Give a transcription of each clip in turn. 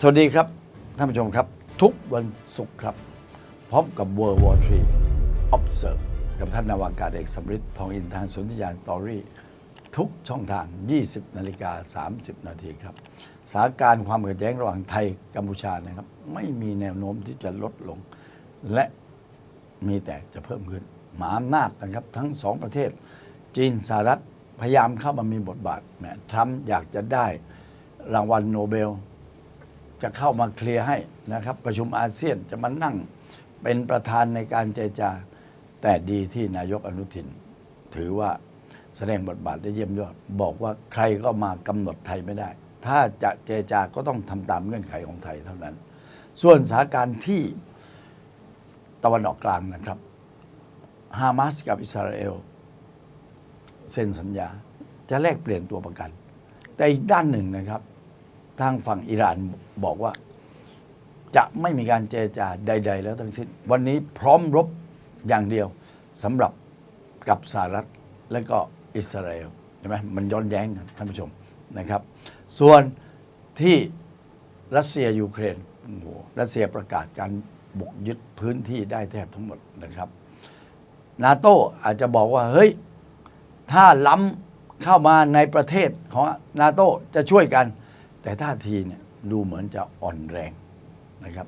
สวัสดีครับท่านผู้ชมครับ ทุกวันศุกร์ครับพบกับ World War III Observe กับท่านนาวากาศเอกสมฤทธิ์ทองอินทางสนธิยานสตอรี่ทุกช่องทาง 20 นาฬิกา 30 นาทีครับสถานการณ์ความขัดแย้งระหว่างไทยกัมพูชานะครับ ไม่มีแนวโน้มที่จะลดลง และมีแต่จะเพิ่มขึ้นหมาอำนาจนะครับ ทั้งสองประเทศ จีนสหรัฐพยายามเข้ามามีบทบาทแหมทรัมป์อยากจะได้รางวัลโนเบล จะเข้ามาเคลียร์ให้นะครับ ประชุมอาเซียนจะมานั่งเป็นประธานในการเจรจา แต่ดีที่นายกอนุทิน ถือว่าแสดงบทบาทได้เยี่ยมยอด บอกว่าใครก็มากำหนดไทยไม่ได้ ถ้าจะเจรจาก็ต้องทำตามเงื่อนไขของไทยเท่านั้น ส่วนสถานการณ์ที่ตะวันออกกลางนะครับฮามาสกับอิสราเอลเซ็นสัญญา จะแลกเปลี่ยนตัวประกัน แต่อีกด้านหนึ่งนะครับ ทางฝั่งอิหร่านบอกว่า จะไม่มีการเจรจาใด ๆ แล้วทั้งสิ้น วันนี้พร้อมรบอย่างเดียวสำหรับกับสหรัฐและก็อิสราเอลใช่ไหมมันย้อนแย้งกันท่านผู้ชมนะครับ ส่วนที่รัสเซียยูเครนโอ้โหรัสเซียประกาศการบุกยึดพื้นที่ได้แทบทั้งหมดนะครับนาโตอาจจะบอกว่าเฮ้ย ถ้าล้ำเข้ามาในประเทศของนาโตจะช่วยกัน แต่ท่าทีเนี่ยดูเหมือนจะอ่อนแรงนะครับ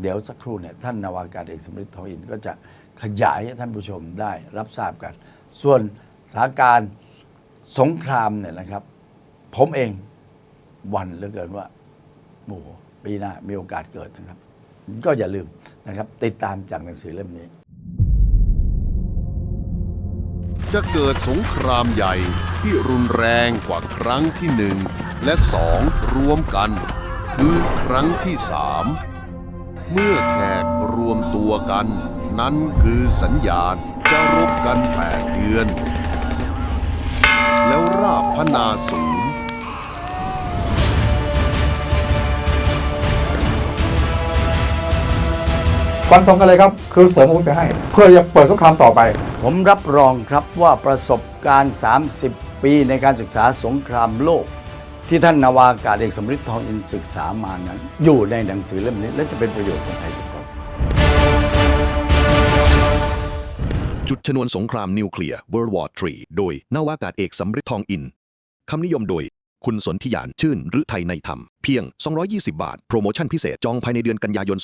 เดี๋ยวสักครู่เนี่ยท่านนาวากาศเอกสมฤทธิ์ทองอินก็จะขยายให้ท่านผู้ชมได้รับทราบกัน ส่วนสถานการณ์สงครามเนี่ยนะครับ ผมเองวันเหลือเกินว่าโอ้โหปีหน้ามีโอกาสเกิดนะครับ ก็อย่าลืมนะครับ ติดตามจากหนังสือเล่มนี้ จะเกิดสงครามใหญ่ที่รุนแรงกว่าครั้งที่หนึ่งและสองรวมกัน คือครั้งที่สามเมื่อแขกรวมตัวกัน นั้นคือสัญญาณจะรบกันแปดเดือน แล้วราบพนาสูง ฟันธงกันเลยครับ คือเสริมอาวุธไปให้ เพื่อจะเปิดสงครามต่อไป ผมรับรองครับว่าประสบการณ์ 30 ปีในการศึกษาสงครามโลก ที่ท่านนาวากาศเอกสมฤทธิ์ทองอินศึกษามานั้น อยู่ในหนังสือเล่มนี้ และจะเป็นประโยชน์กับไทยทุกคนจุดชนวนสงครามนิวเคลียร์ World War III โดยนาวากาศเอกสำริดทองอินคำนิยมโดย คุณสนธิยานชื่นหรือไทยในธรรม เพียง 220 บาท โปรโมชั่นพิเศษ จองภายในเดือนกันยายน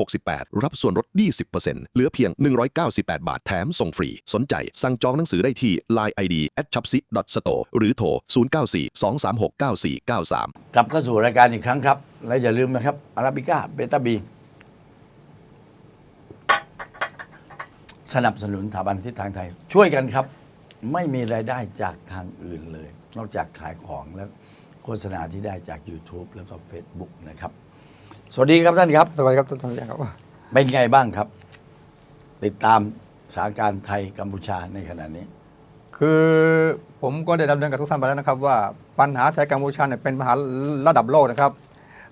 2568 รับส่วนลด 20%เหลือเพียง 198 บาทแถมส่งฟรี สนใจ สั่งจองหนังสือได้ที่ Line ID at c h a p s i store หรือโทร 0942369493 กลับเข้าสู่รายการอีกครั้งครับ และอย่าลืมนะครับอาราบิก้าเบต้าบีสนับสนุนสถาบันทิศทางไทย ช่วยกันครับ ไม่มีรายได้จากทางอื่นเลย นอกจากขายของและโฆษณาที่ได้จาก YouTube แล้วก็ Facebook นะครับ สวัสดีครับท่านครับ สวัสดีครับท่านท่านครับเป็นไงบ้างครับ ติดตามสถานการณ์ไทยกัมพูชาในขณะนี้ คือผมก็ได้ดำเนินกับทุกท่านไปแล้วนะครับ ว่าปัญหาไทยกัมพูชาเนี่ยเป็นปัญหาระดับโลกนะครับ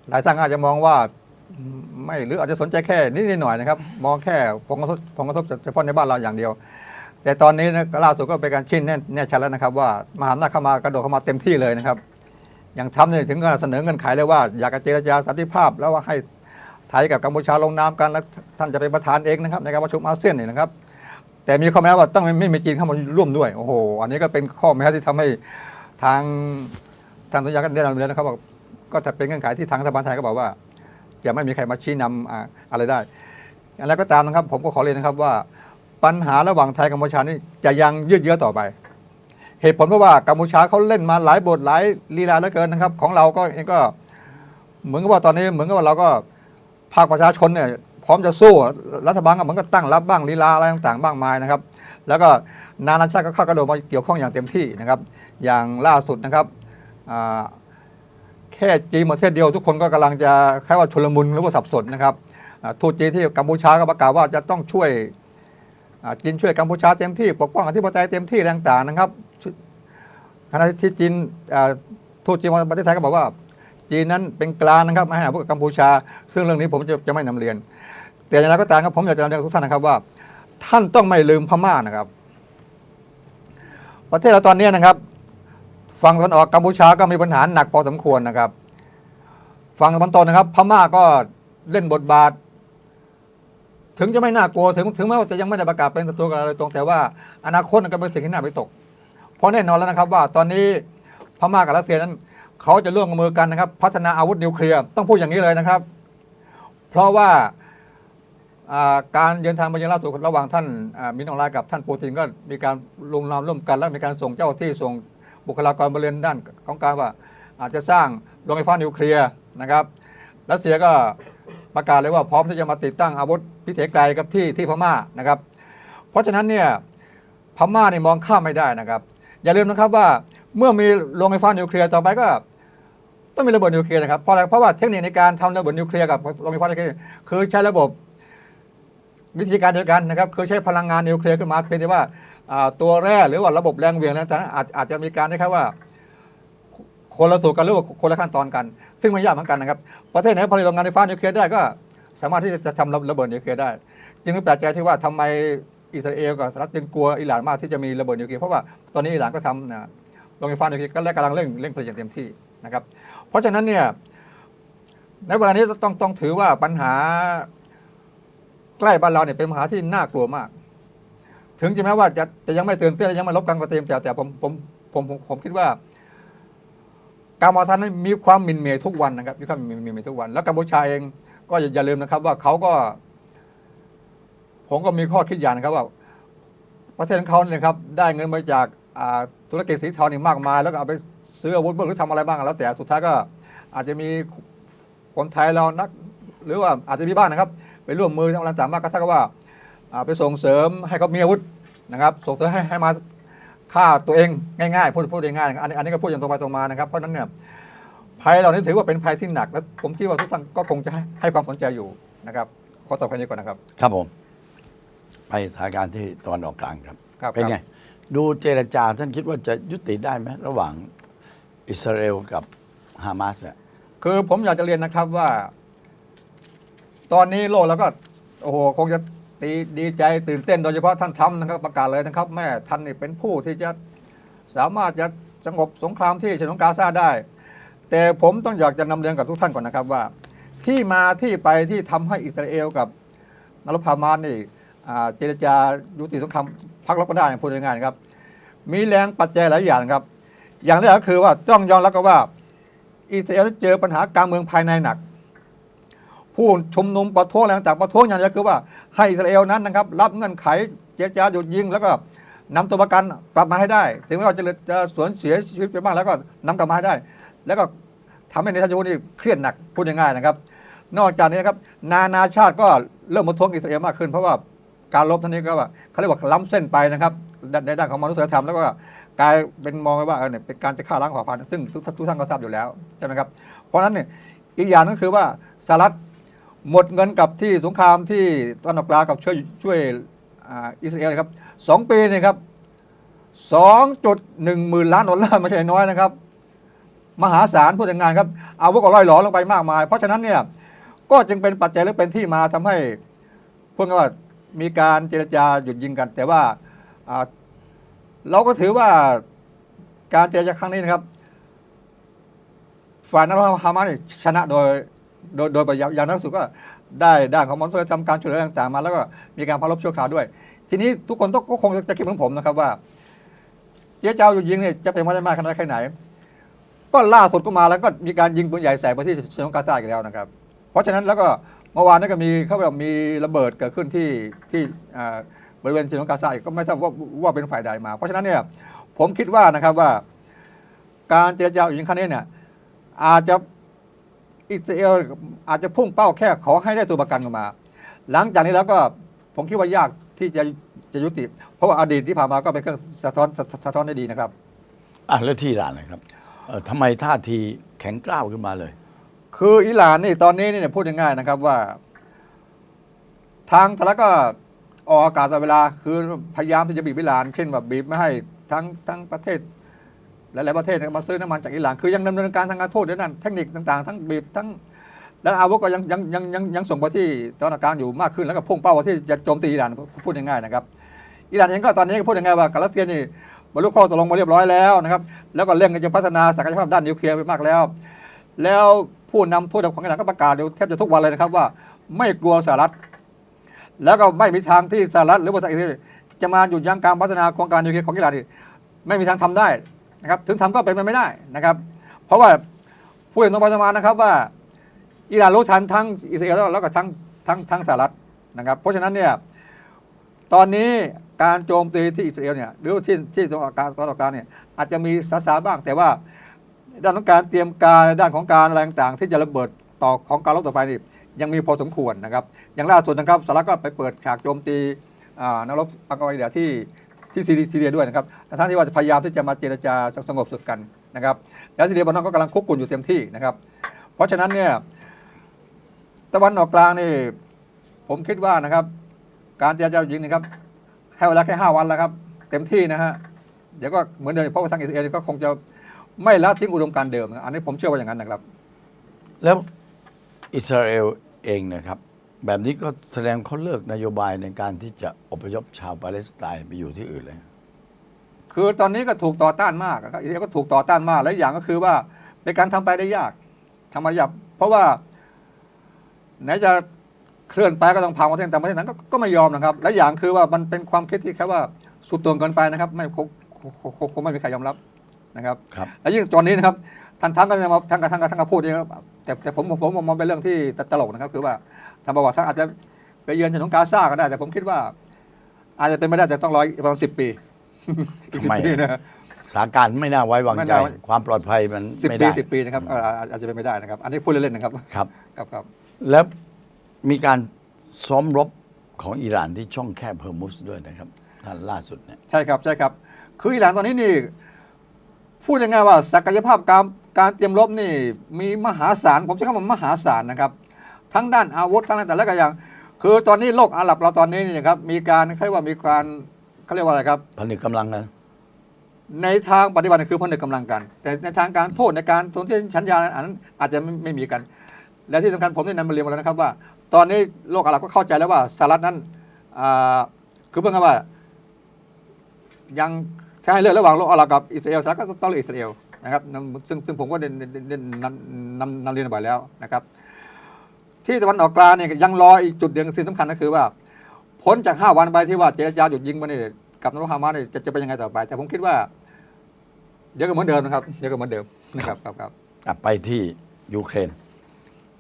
หลายท่านอาจจะมองว่าไม่หรืออาจจะสนใจแค่นิดๆหน่อยๆนะครับ มองแค่ผลกระทบผลกระทบเฉพาะในบ้านเราอย่างเดียว แต่ตอนนี้นะล่าสุดก็เป็นการชี้แน่แน่ชัดแล้วนะครับ ว่ามหาอำนาจเข้ามากระโดดเข้ามาเต็มที่เลยนะครับ อย่างทำเนี่ยถึงกับเสนอเงื่อนไขเลยว่าอยากจะเจรจาสันติภาพ แล้วว่าให้ไทยกับกัมพูชาลงนามกันแล้วท่านจะเป็นประธานเองนะครับในการประชุมอาเซียนเนี่ยนะครับ แต่มีข้อแม้ว่าต้องไม่มีจีนเข้ามาร่วมด้วยโอ้โหอันนี้ก็เป็นข้อแม้ที่ทำให้ทางทางสัญญาก็ได้ดำเนินนะครับว่าก็จะเป็นเงื่อนไขที่ทางรัฐบาลไทยก็บอกว่าจะไม่มีใครมาชี้นำอ่าอะไรได้ อย่างไรก็ตามนะครับ ผมก็ขอเรียนนะครับว่า ปัญหาระหว่างไทยกัมพูชานี่จะยังยืดเยื้อต่อไป เหตุผลเพราะว่ากัมพูชาเขาเล่นมาหลายบทหลายลีลาเหลือเกินนะครับ ของเราก็เองก็ เหมือนกับว่าตอนนี้เหมือนกับว่าเราก็ภาคประชาชนเนี่ยพร้อมจะสู้รัฐบาลก็เหมือนก็ตั้งรับบ้างลีลาอะไรต่างๆบ้างมายนะครับ แล้วก็นานาชาติก็เข้ากระโดดมาเกี่ยวข้องอย่างเต็มที่นะครับ อย่างล่าสุดนะครับแค่จีนประเทศเดียวทุกคนก็กำลังจะแค่ว่าชุลมุนหรือว่าสับสนนะครับทูตจีนที่กัมพูชาก็ประกาศว่าจะต้องช่วย จีนช่วยกัมพูชาเต็มที่ปกป้องอธิปไตยเต็มที่อะไรต่างๆนะครับขณะที่จีนทูตจีนประเทศไทยก็บอกว่า จีนนั้นเป็นกลางนะครับไม่ให้อาวุธกับกัมพูชา ซึ่งเรื่องนี้ผมจะจะไม่นำเรียน แต่อย่างไรก็ตามครับผมอยากจะนำเรียนทุกท่านนะครับว่า ท่านต้องไม่ลืมพม่านะครับ ประเทศเราตอนนี้นะครับฝั่งตะวันออกกัมพูชาก็มีปัญหาหนักพอสมควรนะครับฝั่งตะวันตกนะครับ พม่าก็เล่นบทบาท ถึงจะไม่น่ากลัวถึงถึงแม้ว่าจะยังไม่ได้ประกาศเป็นศัตรูกันอะไรตรงแต่ว่า อนาคตก็เป็นสิ่งที่น่าไปตก เพราะแน่นอนแล้วนะครับว่าตอนนี้พม่ากับรัสเซียนั้น เขาจะร่วมมือกันนะครับ พัฒนาอาวุธนิวเคลียร์ต้องพูดอย่างนี้เลยนะครับ เพราะว่าการเดินทางไปยังล่าสุดระหว่างท่านมินออนไลน์กับท่านปูตินก็มีการลงนามร่วมกันและมีการส่งเจ้าที่ส่งบุคลากรบริเวณด้านของการว่า อาจจะสร้างโรงไฟฟ้านิวเคลียร์นะครับรัสเซียก็ประกาศเลยว่าพร้อมที่จะมาติดตั้งอาวุธ พิเศษไกลกับที่ที่พม่านะครับ เพราะฉะนั้นเนี่ยพม่าเนี่ยมองข้ามไม่ได้นะครับ อย่าลืมนะครับว่าเมื่อมีโรงไฟฟ้านิวเคลียร์ต่อไปก็ต้องมีระเบิดนิวเคลียร์นะครับเพราะอะไรเพราะว่าเทคนิคในการทำระเบิดนิวเคลียร์กับโรงไฟฟ้านิวเคลียร์คือใช้ระบบวิธีการเดียวกันนะครับคือใช้พลังงานนิวเคลียร์ขึ้นมาเพียงแต่ว่าตัวแร่หรือว่าระบบแรงเหวี่ยงนั้นอาจอาจจะมีการนะครับว่า คนละสูตรกันหรือว่าคนละขั้นตอนกัน ซึ่งไม่ยากเหมือนกันนะครับ ประเทศไหนผลิตโรงงานไฟฟ้านิวเคลียร์ได้ก็ สามารถที่จะทำระเบิดนิวเคลียร์ได้ จึงไม่แปลกใจที่ว่าทำไมอิสราเอลกับสหรัฐจึงกลัวอิหร่านมากที่จะมีระเบิดนิวเคลียร์เพราะว่าตอนนี้อิหร่านก็ทำนะโรงไฟฟ้านิวเคลียร์ก็และกำลังเร่งเร่งผลิตอย่างเต็มที่นะครับ เพราะฉะนั้นเนี่ยในเวลานี้ต้องต้องถือว่าปัญหาใกล้บ้านเราเนี่ยเป็นปัญหาที่น่ากลัวมาก ถึงจะแม้ว่าจะจะยังไม่ตื่นเต้นยังไม่ลบกันก็เต็มแต่แต่ผมผมผมผมผมคิดว่าการมาทันนั้นมีความมินเมย์ทุกวันนะครับมีความมินเมย์ทุกวัน แล้วกัมพูชาเอง ก็อย่าอย่าลืมนะครับว่าเขาก็ ผมก็มีข้อคิดอย่างนะครับว่า ประเทศของเขาเนี่ยครับ ได้เงินมาจากธุรกิจสีเทานี่มากมาย แล้วก็เอาไปซื้ออาวุธหรือทำอะไรบ้างแล้วแต่สุดท้ายก็อาจจะมีคนไทยเรานัก หรือว่าอาจจะมีบ้างนะครับ ไปร่วมมือทำอะไรต่างมากก็เท่ากับว่าไปส่งเสริมให้เขามีอาวุธนะครับ ส่งเสริมให้ให้มาฆ่าตัวเองง่ายๆพูดพูดง่ายๆอันนี้อันนี้ก็พูดอย่างตรงไปตรงมานะครับเพราะนั้นเนี่ย ภัยเหล่านี้ถือว่าเป็นภัยที่หนัก และผมคิดว่าทุกท่านก็คงจะให้ให้ความสนใจอยู่นะครับ ขอตอบแค่นี้ก่อนนะครับ ครับผม ไปสถานการณ์ที่ตะวันออกกลางครับ ครับ เป็นครับไง ดูเจรจาท่านคิดว่าจะยุติได้ไหมระหว่างอิสราเอลกับฮามาสเนี่ยคือผมอยากจะเรียนนะครับว่า ตอนนี้โลกแล้วก็ โอ้โหคงจะตีดีใจตื่นเต้นโดยเฉพาะท่านทรัมป์นะครับประกาศเลยนะครับ แม่ท่านนี่เป็นผู้ที่จะสามารถจะสงบสงครามที่ฉนวนกาซาได้ แต่ผมต้องอยากจะนำเรียนกับทุกท่านก่อนนะครับว่า ที่มาที่ไปที่ทำให้อิสราเอลกับนารบฮามานี่เจรจายุติสงครามพักรบกันได้พูดง่ายๆนครับ มีแรงปัจจัยหลายอย่างครับ อย่างแรกก็คือว่าต้องยอมรับกันว่า อิสราเอลเจอปัญหาการเมืองภายในหนัก ผู้ชุมนุมประท้วงอะไรต่างประท้วงอย่างเดียวคือว่าให้อิสราเอลนั้นนะครับ รับเงื่อนไขเจรจาหยุดยิงแล้วก็นำตัวประกันกลับมาให้ได้ ถึงแม้ว่าจะจะสวนเสียชีวิตไปบ้างแล้วก็นำกลับมาให้ได้ แล้วก็ทำให้ในทันทีนี่เครียดหนักพูดง่ายๆนะครับ นอกจากนี้นะครับนานาชาติก็เริ่มมาท้วงอิสราเอลมากขึ้น เพราะว่าการลบท่านนี้ก็ว่าเขาเรียกว่าล้ำเส้นไปนะครับในในด้านของมนุษยธรรมแล้วก็กลายเป็นมองว่าเออเนี่ยเป็นการจะฆ่าล้างเผ่าพันธุ์ซึ่งทุกท่านก็ทราบอยู่แล้วใช่ไหมครับเพราะฉะนั้นเนี่ยอีกอย่างก็คือว่าสหรัฐหมดเงินกับที่สงครามที่ตะวันออกกลางกับช่วยช่วยอิสราเอลนะครับสองปีนี่ครับสองจุดหนึ่งหมื่นล้านดอลลาร์ไม่ใช่น้อยนะครับ มหาศาลพูดง่ายครับอาวุธก็ล่อยหลอลงไปมากมาย เพราะฉะนั้นเนี่ยก็จึงเป็นปัจจัยหรือเป็นที่มาทำให้พวกนว่ามีการเจรจาหยุดยิงกัน แต่ว่าเราก็ถือว่าการเจรจาครั้งนี้นะครับ ฝ่ายนักรบฮามาสชนะโดยโดยโดยประยายอย่างนักสุดก็ได้ด้านของมนุษยธรรมการช่วยเหลือต่างๆมา แล้วก็มีการพักรบชั่วคราวด้วย ทีนี้ทุกคนต้องก็คงจะคิดเหมือนผมนะครับว่าเจ๊เจ้าอยู่ยิงเนี่ยจะเป็นมาได้มากขนาดแค่ไหน ก็ล่าสุดก็มาแล้วก็มีการยิงปืนใหญ่ใส่ไปที่ฉนวนกาซาอีกแล้วนะครับ เพราะฉะนั้นแล้วก็เมื่อวานนี้ก็มีเขาแบบมีระเบิดเกิดขึ้นที่ที่บริเวณฉนวนกาซาอีกก็ไม่ทราบว่าว่าเป็นฝ่ายใดมา เพราะฉะนั้นเนี่ยผมคิดว่านะครับว่า การเจรจาอยู่ยิงครั้งนี้เนี่ยอาจจะอิสราเอลอาจจะพุ่งเป้าแค่ขอให้ได้ตัวประกันออกมา หลังจากนี้แล้วก็ผมคิดว่ายากที่จะจะยุติ เพราะว่าอดีตที่ผ่านมาก็เป็นเครื่องสะท้อนสะท้อนได้ดีนะครับอะแล้วที่อิหร่านนะครับ ทำไมท่าทีแข็งกร้าวขึ้นมาเลย คืออิหร่านนี่ตอนนี้เนี่ยพูดง่ายๆนะครับว่า ทางสหรัฐก็ออกอากาศตลอดเวลา คือพยายามที่จะบีบอิหร่าน เช่นแบบบีบไม่ให้ทั้งทั้งประเทศหลายๆประเทศมาซื้อน้ำมันจากอิหร่านคือยังดำเนินการทางการทูตด้วยนั่นเทคนิคต่างๆ ทั้งบีบทั้งแล้วอาวุธก็ยังยังยังยังยังส่งไปที่ตะวันกกลางอยู่มากขึ้นแล้วก็พุ่งเป้าไปที่จะโจมตีอิหร่านพูดง่ายๆนะครับอิหร่านเองก็ตอนนี้ก็พูดง่ายๆว่ากับรัสเซียนี่ บรรลุข้อตกลงมาเรียบร้อยแล้วนะครับ แล้วก็เร่งกันจะพัฒนาศักยภาพด้านนิวเคลียร์ไปมากแล้ว แล้วผู้นำทั่วโลกของอิหร่านก็ประกาศเดี๋ยวแทบจะทุกวันเลยนะครับว่า ไม่กลัวสหรัฐ แล้วก็ไม่มีทางที่สหรัฐหรือบริษัทอิสราเอลจะมาหยุดยั้งการพัฒนาโครงการนิวเคลียร์ของอิหร่านไม่มีทางทำได้นะครับ ถึงทำก็เป็นไปไม่ได้นะครับ เพราะว่าผู้เห็นตรงไปตรงมานะครับว่าอิหร่านรู้ทันทั้งอิสราเอลแล้วก็ทั้งทั้งทั้งสหรัฐนะครับ เพราะฉะนั้นเนี่ยตอนนี้ การโจมตีที่อิสราเอลเนี่ยหรือที่ที่ตะวันออกลางตะวันออกลางเนี่ยอาจจะมีสาสาบ้างแต่ว่า ด้านของการเตรียมการด้านของการอะไรต่างๆที่จะระเบิดต่อของการรบต่อไปนี่ยังมีพอสมควรนะครับ อย่างล่าสุดนะครับสหรัฐก็ไปเปิดฉากโจมตีอ่านักรบอัลกออิดะที่ที่ซีเรียซีเรียด้วยนะครับทั้งที่ว่าจะพยายามที่จะมาเจรจาสงบสุดกันนะครับแล้วซีเรียบอนอนก็กำลังคุกกุ่นอยู่เต็มที่นะครับ เพราะฉะนั้นเนี่ยตะวันออกกลางนี่ผมคิดว่านะครับ การเจรจาหญิงนะครับ ให้เวลาแค่ห้าวันแล้วครับ เต็มที่นะฮะเดี๋ยวก็เหมือนเดิมเพราะว่าทางอิสราเอลก็คงจะไม่ละทิ้งอุดมการณ์เดิมนะอันนี้ผมเชื่อว่าอย่างนั้นนะครับ แล้วอิสราเอลเองนะครับ แบบนี้ก็แสดงเขาเลิกนโยบายในการที่จะอพยพชาวปาเลสไตน์ไปอยู่ที่อื่นเลย คือตอนนี้ก็ถูกต่อต้านมากนะครับอิสราเอลก็ถูกต่อต้านมาก และอีกอย่างก็คือว่าเป็นการทำไปได้ยากทำมายากเพราะว่าไหนจะ เคลื่อนไปก็ต้องพังประเทศแต่ประเทศนั้นก็ก็ไม่ยอมนะครับ และอย่างคือว่ามันเป็นความคิดที่แค่ว่าสุดโต่งเกินไปนะครับ ไม่คงคงคงคงไม่มีใครยอมรับนะครับครับและยิ่งตอนนี้นะครับท่านทั้งก็จะมาทั้งกับทั้งกับทั้งกับพูดเองนะครับแต่แต่ผมผมผมมองเป็นเรื่องที่ตลกนะครับ คือว่าท่านบอกว่าท่านอาจจะไปเยือนฉนวนกาซาก็ได้ แต่ผมคิดว่า อาจจะเป็นไม่ได้แต่ต้องรออีกประมาณสิบปีอีกสิบทำไมปีนะสถานการณ์ไม่น่าไว้วางไม่ใจน่าไว้ความปลอดภัยมันสิบไม่ปีได้สิบปีนะครับเอ่ออาอาจจะเป็นไม่ได้นะครับ อันนี้พูดเล่นๆนะครับ ครับครับครับแล้ว มีการซ้อมรบของอิหร่านที่ช่องแคบเฮอร์มุสด้วยนะครับท่านล่าสุดเนี่ยใช่ครับใช่ครับ คืออิหร่านตอนนี้นี่พูดยังไงว่าศักยภาพการการเตรียมรบนี่มีมหาศาลผมใช้คำว่ามหาศาลนะครับ ทั้งด้านอาวุธทั้งด้านแต่ละอย่าง คือตอนนี้โลกอาหรับเราตอนนี้นี่นะครับมีการเขาเรียกว่ามีการเขาเรียกว่าอะไรครับผนึกกำลังกันในทางปฏิบัติคือผนึกกำลังกัน แต่ในทางการโทษในการสนที่ชัญญาอันนั้นอาจจะไม่ไม่มีกัน และที่สำคัญผมได้นำมาเรียนมาแล้วนะครับว่า ตอนนี้โลกอาหรับก็เข้าใจแล้วว่าสหรัฐนั้นคือเพื่อนกันว่า ยังให้เลือกระหว่างโลกอาหรับกับอิสราเอลสหรัฐก็ต้องเลือกอิสราเอลนะครับซึ่งซึ่งผมก็ได้นำนำนำเรียนไปแล้วนะครับ ที่ตะวันออกกลางเนี่ยยังรออีกจุดเดียวสิ่งสำคัญก็คือว่าพ้นจาก 5 วันไปที่ว่าเจรจาหยุดยิงมาเนี่ยกับนรกฮามาเนี่ยจะจะเป็นยังไงต่อไป แต่ผมคิดว่า เดี๋ยวก็เหมือนเดิมนะครับ เดี๋ยวก็เหมือนเดิมนะครับครับครับไปที่ยูเครน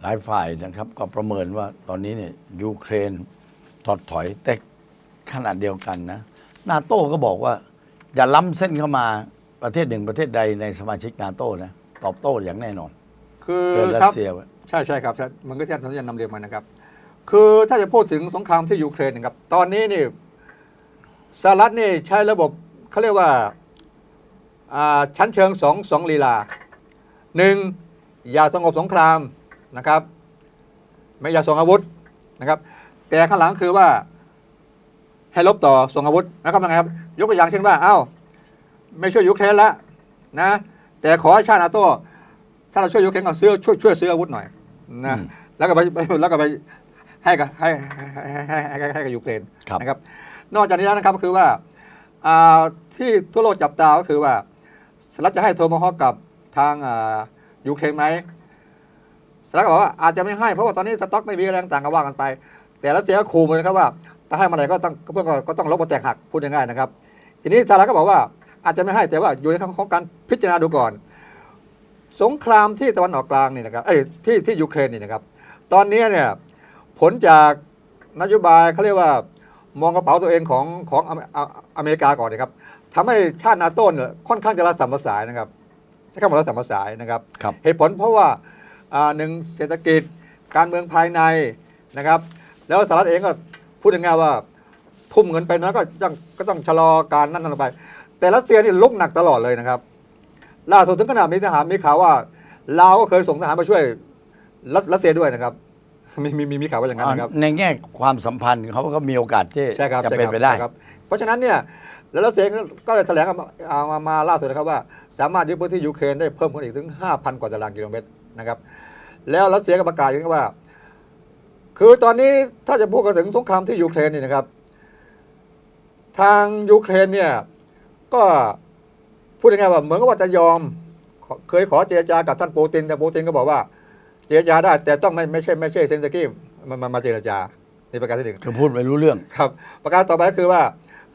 หลายฝ่ายนะครับ ก็ประเมินว่าตอนนี้เนี่ยยูเครนถอดถอยแต่ขนาดเดียวกันนะนาโต้ก็บอกว่า อย่าล้ำเส้นเข้ามาประเทศหนึ่งประเทศใดในสมาชิกนาโต้นะตอบโต้อย่างแน่นอนคือเตือนรัครัสบเซียไว้ใช่ใช่ครับใช่มันก็ที่ท่านจะนำเรียนมานะครับ คือถ้าจะพูดถึงสงครามที่ยูเครนนะครับ ตอนนี้นี่สหรัฐนี่ใช้ระบบเขาเรียกว่าอ่าชั้นเชิงสองสองลีลาหนึ่งอย่าสงบสงคราม นะครับ ไม่อย่าส่งอาวุธนะครับ แต่ข้างหลังคือว่า ให้ลบต่อส่งอาวุธนะครับยังไงครับ ยกตัวอย่างเช่นว่า เอ้า ไม่ช่วยยูเครนละนะ แต่ขอให้ชาตินาโต้ถ้าเราช่วยยูเครนก็ซื้อช่วยช่วยซื้ออาวุธหน่อยนะอืมแล้วก็ไปไปแล้วก็ไปให้กับให้ให้ให้ให้ให้กับยูเครนครับนะครับ นอกจากนี้แล้วนะครับก็คือว่าอ่าที่ทั่วโลกจับตาก็คือว่าสหรัฐจะให้โทรมาฮอกกับทางอ่ายูเครนไหม สหรัฐก็บอกว่าอาจจะไม่ให้เพราะว่าตอนนี้สต็อกไม่มีอะไรต่างๆก็ว่ากันไป แต่รัสเซียก็ขู่มาเลยครับว่าถ้าให้เมาไหร่ก็ต้องก็ก็ก็ต้องลบมาแตกหักพูดง่ายๆนะครับ ทีนี้สหรัฐก็บอกว่าอาจจะไม่ให้แต่ว่าอยู่ในขั้นของการพิจารณาดูก่อน สงครามที่ตะวันออกกลางนี่นะครับเอ้ยที่ที่ยูเครนนี่นะครับ ตอนนี้เนี่ยผลจากนโยบายเขาเรียกว่ามองกระเป๋าตัวเองของของอเมอ่าอเมริกาก่อนนะครับทำให้ชาตินาโต้เนี่ยค่อนข้างจะระสัมระสายนะครับใช้คำว่าระสัมระสายนะครับครับเหตุผลเพราะว่าอ่า หนึ่งเศรษฐกิจ การเมืองภายในนะครับ แล้วสหรัฐเองก็พูดง่ายๆว่า ทุ่มเงินไปน้อยก็ต้องก็ต้องชะลอการนั่นนั่นลงไป แต่รัสเซียนี่ลุกหนักตลอดเลยนะครับ ล่าสุดถึงขนาดมีทหารมีข่าวว่าลาวก็เคยส่งทหารมาช่วยรัสรัสเซียด้วยนะครับมีมีมีมีข่าวว่าอย่างนั้นนะครับ ในแง่ความสัมพันธ์เขาก็มีโอกาสที่ใช่ครับจะใช่เป็นครับไปได้ใช่ครับเพราะฉะนั้นเนี่ยแล้วรัสเซียก็เลยแถลงมาเอามามาล่าสุดนะครับว่า สามารถยึดพื้นที่ยูเครนได้เพิ่มขึ้นอีกถึง 5,000 กว่าตารางกิโลเมตร นะครับ แล้วรัสเซียก็ประกาศอย่างนี้ว่า คือตอนนี้ถ้าจะพูดกันถึงสงครามที่ยูเครนนี่นะครับ ทางยูเครนเนี่ย ก็พูดยังไงว่าเหมือนกับว่าจะยอมขอเคยขอเจรจากับท่านปูตินแต่ปูตินก็บอกว่า เจรจาได้ แต่ต้องไม่ไม่ใช่ไม่ใช่เซนสกี้มามามาเจรจานี่ประการที่หนึ่งคือพูดไม่รู้เรื่องครับ ประการต่อไปก็คือว่า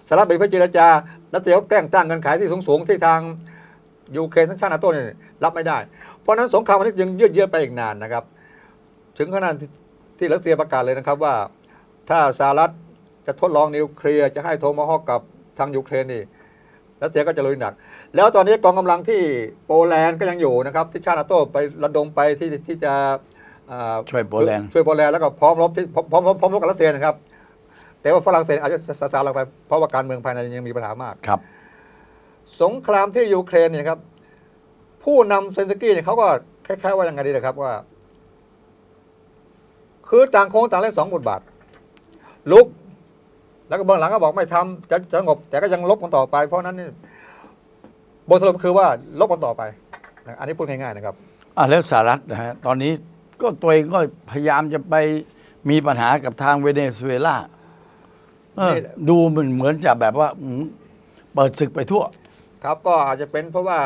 สหรัฐเป็นผู้เจรจารัสเซียก็แกล้งตั้งเงินขายที่สูงๆที่ทางยูเครนทั้งชาตินาโต้เนี่ยรับไม่ได้ เพราะฉะนั้นสงครามอันนี้ยังยืดเยื้อไปอีกนานนะครับ ถึงขนาดที่ที่รัสเซียประกาศเลยนะครับว่า ถ้าสหรัฐจะทดลองนิวเคลียร์จะให้โทมาฮอกกับทางยูเครนนี่รัสเซียก็จะลุยหนัก แล้วตอนนี้กองกำลังที่โปแลนด์ก็ยังอยู่นะครับ ที่ชาตินาโต้ไประดมไปที่ที่จะอ่าช่วยโปแลนด์ช่วยโปแลนด์แล้วก็พร้อมรบที่พร้อมพร้อมพร้อมรบกับรัสเซียนะครับ แต่ว่าฝรั่งเศสอาจจะซาซาลงไปเพราะว่าการเมืองภายในยังมีปัญหามากครับ สงครามที่ยูเครนเนี่ยครับ ผู้นำเซนสกี้เนี่ยเขาก็คล้าย ๆ ว่ายังไงดีนะครับว่า คือต่างโค้งต่างเล่นสองบทบาท ลุก แล้วก็เบื้องหลังก็บอกไม่ทำจะจะสงบ แต่ก็ยังลบกันต่อไป เพราะฉะนั้นนี่บทสรุปคือว่าลบกันต่อไปนะอันนี้พูดง่ายๆนะครับอะแล้วสหรัฐนะฮะตอนนี้ก็ตัวเองก็พยายามจะไปมีปัญหากับทางเวเนซุเอลาเออนี่ดูเหมือนเหมือนจะแบบว่าอืมเปิดศึกไปทั่ว ครับก็อาจจะเป็นเพราะว่า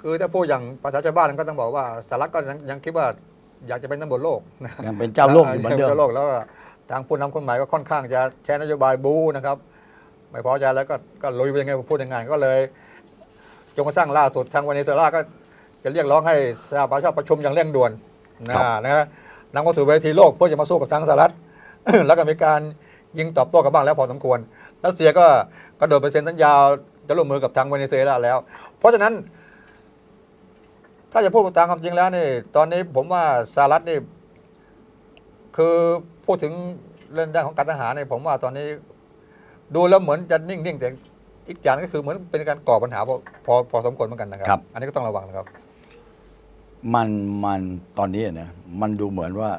คือถ้าพูดอย่างภาษาชาวบ้านก็ต้องบอกว่าสหรัฐก็ยังยังคิดว่าอยากจะเป็นตำรวจโลกนะยังเป็นเจ้าโลกอยู่เหมือนเดิมเจ้าโลกแล้วก็ทางผู้นำคนใหม่ก็ค่อนข้างจะแชร์นโยบายบูนะครับ ไม่พอใจแล้วก็ก็ลุยไปยังไงพูดยังไงก็เลยจนกระทั่งล่าสุดทางเวเนซุเอลาก็จะเรียกร้องให้สหประชาชาติประชุมอย่างเร่งด่วนนะครับนะนำเข้าสู่เวทีโลกเพื่อจะมาสู้กับทางสหรัฐแล้วก็มีการยิงตอบโต้กันบ้างแล้วพอสมควรรัสเซียก็กระโดดไปเซ็นสัญญาจะร่วมมือกับทางเวเนซุเอลาแล้ว เพราะฉะนั้น ถ้าจะพูดตามความจริงแล้วนี่ ตอนนี้ผมว่าสหรัฐนี่คือพูดถึงเรื่องด้านของการทหารเนี่ยผมว่าตอนนี้ ดูแล้วเหมือนจะนิ่งๆแต่อีกอย่างก็คือเหมือนเป็นการก่อปัญหาพอพอพอสมควรเหมือนกันนะครัครับอันนี้ก็ต้องระวังนะครับ มันมันตอนนี้นะมันดูเหมือนว่า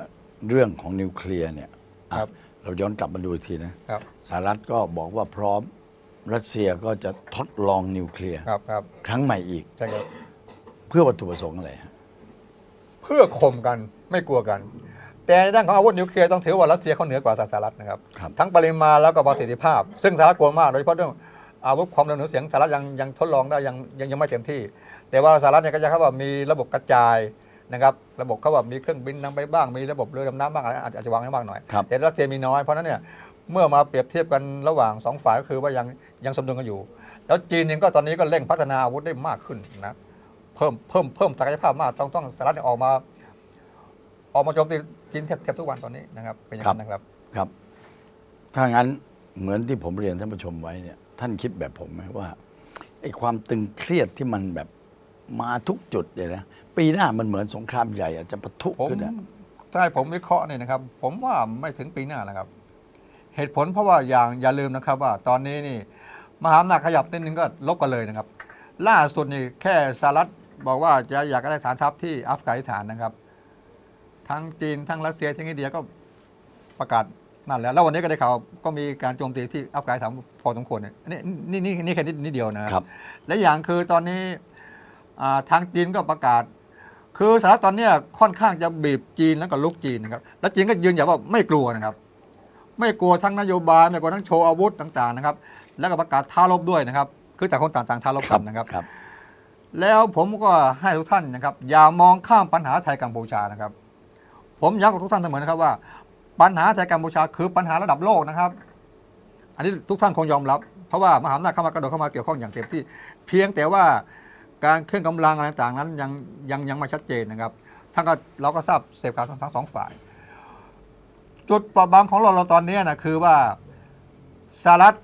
เรื่องของนิวเคลียร์เนี่ยอะครับ เราย้อนกลับมาดูอีกทีนะครับสหรัฐก็บอกว่าพร้อมรัสเซียก็จะทดลองนิวเคลียร์ครับครับครั้งใหม่อีก ใช่ครับ เพื่อวัตถุประสงค์อะไรฮะเพื่อข่มกันไม่กลัวกัน แต่ในด้านของอาวุธนิวเคลียร์ต้องถือว่ารัสเซียเขาเหนือกว่าสหรัฐนะครับ ครับ ทั้งปริมาณแล้วก็ประสิทธิภาพ ซึ่งสหรัฐกลัวมากโดยเฉพาะเรื่องอาวุธความเร็วเหนือเสียงสหรัฐยังยังทดลองได้ยังยังยังไม่เต็มที่ แต่ว่าสหรัฐเนี่ยก็จะเขาว่ามีระบบกระจายนะครับระบบเขาว่ามีเครื่องบินนำไปบ้างมีระบบเรือดำน้ำบ้างอะไรอาจจะอาจจะวางให้มากหน่อย ครับ แต่รัสเซียมีน้อยเพราะฉะนั้นเนี่ยเมื่อมาเปรียบเทียบกันระหว่างสองฝ่ายก็คือว่ายังยังสมดุลกันอยู่ แล้วจีนเองก็ตอนนี้ก็เร่งพัฒนาอาวุธได้มากขึ้นนะ เพิ่มเพิ่มเพิ่มศักยภาพมากต้องต้องสหรัฐเนี่ยออกมา ออกมาโจมตีจีนแทบแทบทุกวันตอนนี้นะครับเป็นอย่างนั้นนะครับครับ ถ้างั้นเหมือนที่ผมเรียนท่านผู้ชมไว้เนี่ย ท่านคิดแบบผมไหมว่าไอ้ความตึงเครียดที่มันแบบมาทุกจุดเนี่ยนะปีหน้ามันเหมือนสงครามใหญ่อาจจะปะทุผมขึ้นอะถ้าให้ผมวิเคราะห์เนี่ยนะครับ ผมว่าไม่ถึงปีหน้านะครับ เหตุผลเพราะว่าอย่างอย่าลืมนะครับ ว่าตอนนี้นี่ มหาอำนาจขยับนิดนึงก็ลบกันเลยนะครับ ล่าสุดนี่แค่สหรัฐ บอกว่าจะอยากได้ฐานทัพที่อัฟกานิสถานนะครับ ทั้งจีนทั้งรัสเซียทั้งอินเดียก็ประกาศนั่นแล้ว แล้ววันนี้ก็ได้ข่าวก็มีการโจมตีที่อัฟกานิสถานพอสมควรเนี่ยนี่นี่นี่แค่นิดนิดเดียวนะครับ และอย่างคือตอนนี้ทางจีนก็ประกาศ คือสหรัฐตอนนี้ค่อนข้างจะบีบจีนแล้วก็ลุกจีนนะครับ แล้วจีนก็ยืนยันว่าไม่กลัวนะครับ ไม่กลัวทั้งนโยบายไม่กลัวทั้งโชว์อาวุธต่าง ๆ นะครับ แล้วก็ประกาศท้ารบด้วยนะครับ คือแต่คนต่างต่างท้ารบกันนะครับครับ แล้วผมก็ให้ทุกท่านนะครับ อย่ามองข้ามปัญหาไทยกัมพูชานะครับ ผมย้ำกับทุกท่านเสมอนะครับว่า ปัญหาไทยกัมพูชาคือปัญหาระดับโลกนะครับ อันนี้ทุกท่านคงยอมรับ เพราะว่ามหาอำนาจเข้ามากระโดดเข้ามาเกี่ยวข้องอย่างเต็มที่ เพียงแต่ว่าการเคลื่อนกำลังอะไรต่างนั้นยังยังยังไม่ชัดเจนนะครับท่านก็เราก็ทราบเสพข่าวทั้งทั้งสองฝ่าย จุดเปราะบางของเราเราตอนนี้นะคือว่าสหรัฐ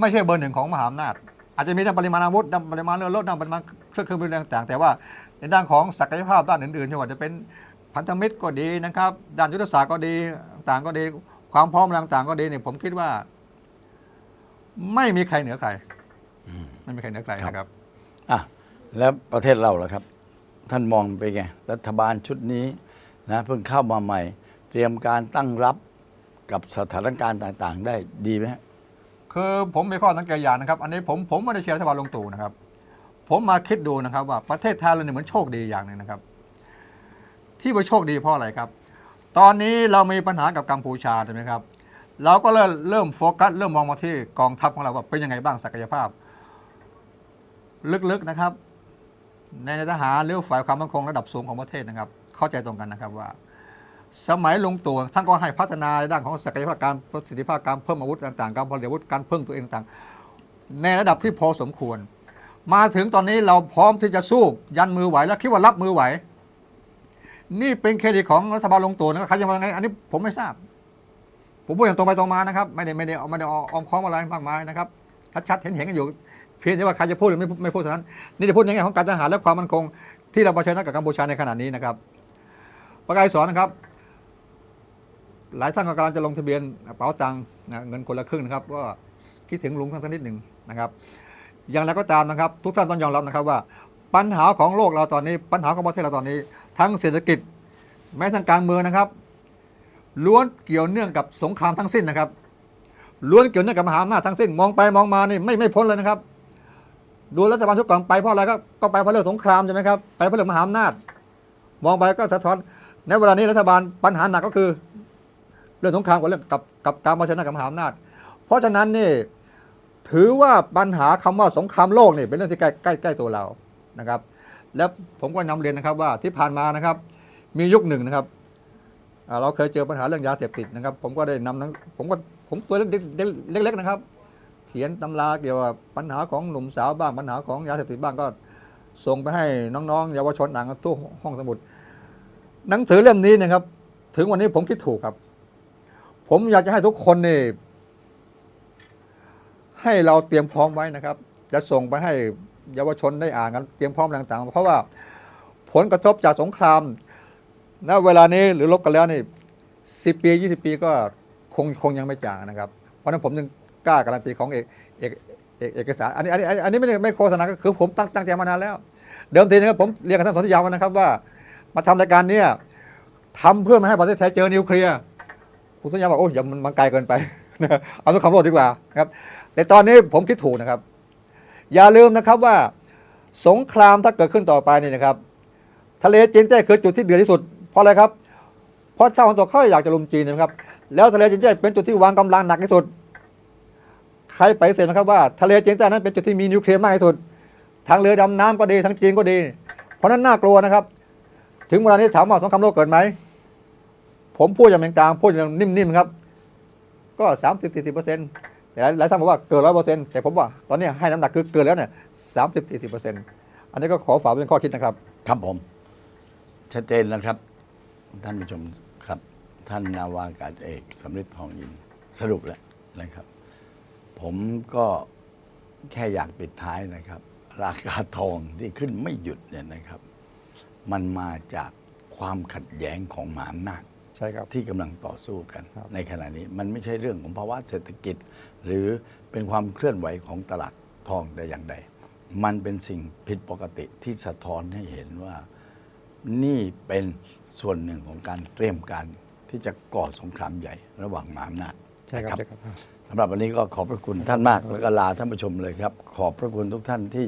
ไม่ใช่เบอร์หนึ่งของมหาอำนาจ อาจจะมีด้านปริมาณอาวุธด้านปริมาณเรือรถด้านปริมาณเครื่องเครื่องบินต่างๆ แต่ว่าในด้านของศักยภาพด้านอื่นๆที่ว่าจะเป็นพันธมิตรก็ดีนะครับ ด้านยุทธศาสตร์ก็ดีต่างก็ดี ความพร้อมต่างๆก็ดีเนี่ยผมคิดว่า ไม่มีใครเหนือใครไม่มีใครเหนือใครนะครับอะแล้วประเทศเราล่ะครับ ท่านมองไปไงรัฐบาลชุดนี้นะเพิ่งเข้ามาใหม่ เตรียมการตั้งรับกับสถานการณ์ต่าง ๆ ได้ดีไหมฮะ คือผมมีข้อสังเกตอย่างนะครับ อันนี้ผมผมไม่ได้เชียร์รัฐบาลลงตู่นะครับ ผมมาคิดดูนะครับว่าประเทศไทยเราเนี่ยเหมือนโชคดีอย่างหนึ่งนะครับ ที่ว่าโชคดีเพราะอะไรครับ ตอนนี้เรามีปัญหากับกัมพูชาใช่ไหมครับ เราก็เริ่มเริ่มโฟกัสเริ่มมองมาที่กองทัพของเราว่าเป็นยังไงบ้างศักยภาพ ลึกๆนะครับ ในทหารหรือฝ่ายความมั่นคงระดับสูงของประเทศนะครับ เข้าใจตรงกันนะครับว่า สมัยลงตัวท่านก็ให้พัฒนาในด้านของศักยภาพการประสิทธิภาพการเพิ่มอาวุธต่างๆ การผลิตอาวุธการเพิ่มตัวเองต่างๆ ในระดับที่พอสมควร มาถึงตอนนี้เราพร้อมที่จะสู้ยันมือไหวและคิดว่ารับมือไหว นี่เป็นเครดิตของรัฐบาลลงตัวนะครับใครจะมาไงอันนี้ผมไม่ทราบ ผมพูดอย่างตรงไปตรงมานะครับ ไม่ได้ไม่ได้อาไม่ได้อออมค้อมอะไรมากมายนะครับชัดๆเห็นเห็นกันอยู่ เพียงแต่ว่าใครจะพูดหรือไม่พูดไม่พูดเท่านั้น นี่จะพูดในแง่ของการทหารและความมั่นคง ที่เราเผชิญหน้ากับกัมพูชาในขณะนี้นะครับ ประกายสอนนะครับ หลายท่านก็กำลังจะลงทะเบียนกระเป๋าตังค์นะเงินคนละครึ่งนะครับ ก็คิดถึงลุงทั้งนิดหนึ่งนะครับ อย่างไรก็ตามนะครับ ทุกท่านต้องยอมรับนะครับว่า ปัญหาของโลกเราตอนนี้ ปัญหาของประเทศเราตอนนี้ ทั้งเศรษฐกิจ แม้ทั้งการเมืองนะครับล้วนเกี่ยวเนื่องกับสงครามทั้งสิ้นนะครับล้วนเกี่ยวเนื่องกับมหาอำนาจทั้งสิ้นมองไปมองมานี่ไม่ไม่พ้นเลยนะครับ ดูรัฐบาลทุกกล่องไปเพราะอะไรก็ก็ไปเพราะเรื่องสงครามใช่ไหมครับไปเพราะเรื่องมหาอำนาจ มองไปก็สะท้อนในเวลานี้รัฐบาลปัญหาหนักก็คือ เรื่องสงครามกับเรื่องกับกับการมาชนะกับมหาอำนาจ เพราะฉะนั้นนี่ถือว่าปัญหาคำว่าสงครามโลกนี่เป็นเรื่องที่ใกล้ใกล้ใกล้ตัวเรานะครับ แล้วผมก็นำเรียนนะครับว่าที่ผ่านมานะครับ มียุคหนึ่งนะครับ เราเคยเจอปัญหาเรื่องยาเสพติดนะครับ ผมก็ได้นำทั้งผมก็ผมตัวเล็กๆเล็กๆนะครับ เขียนตำราเกี่ยวกับปัญหาของหนุ่มสาวบ้างปัญหาของยาเสพติดบ้างก็ส่งไปให้น้องๆ เยาวชนอ่านกันทั่วห้องสมุด หนังสือเล่มนี้นะครับ ถึงวันนี้ผมคิดถูกครับ ผมอยากจะให้ทุกคนนี่ให้เราเตรียมพร้อมไว้นะครับ จะส่งไปให้เยาวชนได้อ่านกันเตรียมพร้อมต่างๆ เพราะว่าผลกระทบจากสงครามณเวลานี้หรือลบกันแล้วนี่สิปียี่สิบปีก็คงคงยังไม่จางนะครับ เพราะนั้นผมจึงกล้าการันตีของเอกเอกเอกเอกสารอันนี้อันนี้อันนี้ไม่ได้ไม่โฆษณาก็คือผมตั้งตั้งใจมานานแล้ว เดิมทีนะครับผมเรียนกับท่านสนธิยาวนะครับว่า มาทำรายการเนี้ยทำเพื่อมาให้ประเทศไทยเจอนิวเคลียร์ คุณสัญญาบอกโอ้ยอย่ามันมันไกลเกินไปเอาสงครามโลกดีกว่านะครับแต่ตอนนี้ผมคิดถูกนะครับ อย่าลืมนะครับว่าสงครามถ้าเกิดขึ้นต่อไปนี่นะครับ ทะเลจีนใต้คือจุดที่เดือดที่สุด เพราะอะไรครับ เพราะชาวตะวันตกเขาอยากจะลุมจีนนะครับ แล้วทะเลจีนใต้เป็นจุดที่วางกำลังหนักที่สุด ใครไปฏิเสธนะครับว่าทะเลจีนใต้นั้นเป็นจุดที่มีนิวเคลียร์มากที่สุดทางเรือดำน้ำก็ดีทางจีนก็ดี เพราะฉะนั้นน่ากลัวนะครับ ถึงเวลานี้ถามว่าสงครามโลกเกิดไหม ผมพูดอย่างเป็นกลางพูดอย่างนิ่มๆครับ ก็สามสิบสี่สิบเปอร์เซ็นต์แต่หลายท่านบอกว่าเกินร้อยเปอร์เซ็นต์แต่ผมว่าตอนนี้ให้น้ำหนักคือเกินแล้วเนี่ยสามสิบสี่สิบเปอร์เซ็นต์อันนี้ก็ขอฝากเป็นข้อคิดนะครับ ครับผม ชัดเจนแล้วครับ ท่านผู้ชมครับ ท่านนาวากาศเอกสำริดทองยินสรุปแล้วนะครับ ผมก็แค่อยากปิดท้ายนะครับ ราคาทองที่ขึ้นไม่หยุดเนี่ยนะครับ มันมาจากความขัดแย้งของมหาอำนาจ ใช่ครับที่กำลังต่อสู้กันครับในขณะนี้มันไม่ใช่เรื่องของภาวะเศรษฐกิจ หรือเป็นความเคลื่อนไหวของตลาดทองแต่อย่างใด มันเป็นสิ่งผิดปกติที่สะท้อนให้เห็นว่านี่เป็นส่วนหนึ่งของการเตรียมการที่จะก่อสงครามใหญ่ระหว่างมหาอำนาจใช่ครับนะใช่ครับสำหรับวันนี้ก็ขอบพระคุณท่านมากแล้วก็ลาท่านผู้ชมเลยครับ ขอบพระคุณทุกท่านที่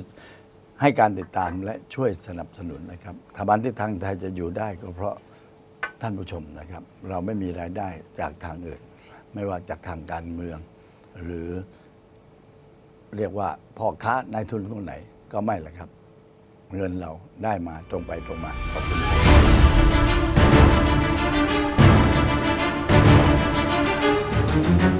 ให้การติดตามและช่วยสนับสนุนนะครับสถาบันที่ทางไทยจะอยู่ได้ก็เพราะ ท่านผู้ชมนะครับ เราไม่มีรายได้จากทางอื่น ไม่ว่าจากทางการเมือง หรือเรียกว่าพ่อค้านายทุนคนไหนก็ไม่ละครับ เงินเราได้มาตรงไปตรงมาขอบคุณครับ